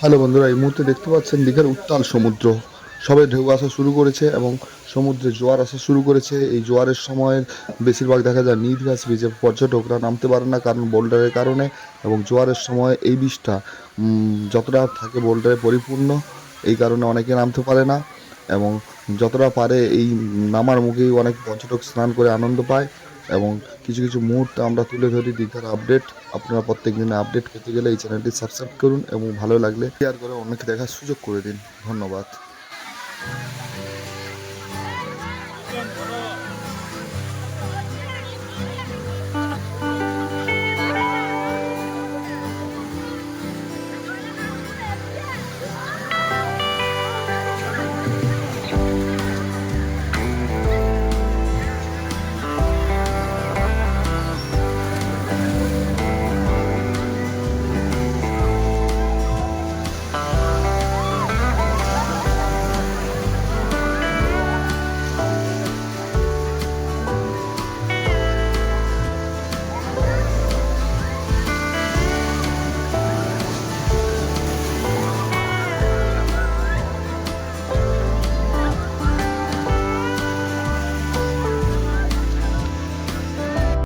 Hello বন্ধুরা, এই মুহূর্তে দেখতে পাচ্ছেন দীঘার উত্তাল সমুদ্র। সবে ঢেউ আসা শুরু করেছে এবং সমুদ্রে জোয়ার আসা শুরু করেছে। এই জোয়ারের সময় বেশিরভাগ দেখা যায় নীলগাছ বিচে পর্যটকরা নামতে পারে না কারণ বোল্ডারের কারণে এবং জোয়ারের সময় এই বীজটা যতটা থাকে বোল্ডারে পরিপূর্ণ, এই কারণে অনেকে নামতে পারে না। এবং যতটা পারে এই নামার মুখেই অনেক পর্যটক স্নান করে আনন্দ পায়। এবং কিছু কিছু মুহূর্তে আমরা তুলে ধরি দীঘার আপডেট আপনারা প্রত্যেক দিন আপডেট পেতে গেলে এই চ্যানেলটি সাবস্ক্রাইব করুন এবং ভালো লাগলে শেয়ার করে অনেকে দেখার সুযোগ করে দিন। ধন্যবাদ।